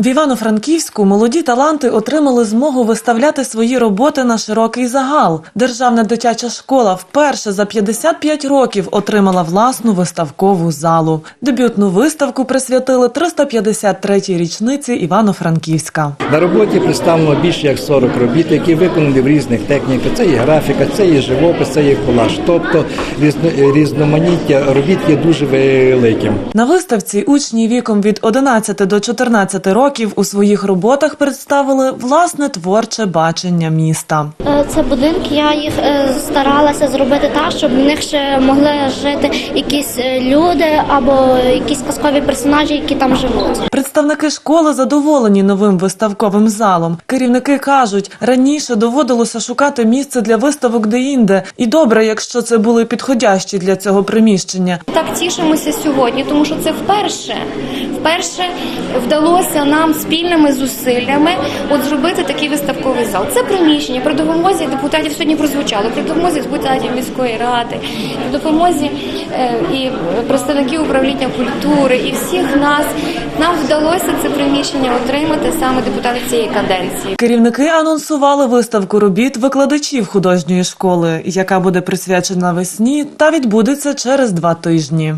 В Івано-Франківську молоді таланти отримали змогу виставляти свої роботи на широкий загал. Державна дитяча школа вперше за 55 років отримала власну виставкову залу. Дебютну виставку присвятили 353-й річниці Івано-Франківська. На роботі представлено більше як 40 робіт, які виконані в різних техніках. Це є графіка, це є живопис, це є колаж. Тобто різно- різноманіття робіт є дуже великим. На виставці учні віком від 11 до 14 років у своїх роботах представили власне творче бачення міста. Е, Це будинки, я їх е, старалася зробити так, щоб в них ще могли жити якісь е, люди або якісь казкові персонажі, які там живуть. Представники школи задоволені новим виставковим залом. Керівники кажуть, раніше доводилося шукати місце для виставок де-інде, і добре, якщо це були підходящі для цього приміщення. Так тішимося сьогодні, тому що це вперше. Вперше вдалося нам спільними зусиллями от зробити такий виставковий зал. Це приміщення при допомозі депутатів сьогодні прозвучало, при допомозі депутатів міської ради, при допомозі е, і представників управління культури і всіх нас. Нам вдалося це приміщення отримати саме депутати цієї каденції. Керівники анонсували виставку робіт викладачів художньої школи, яка буде присвячена весні та відбудеться через два тижні.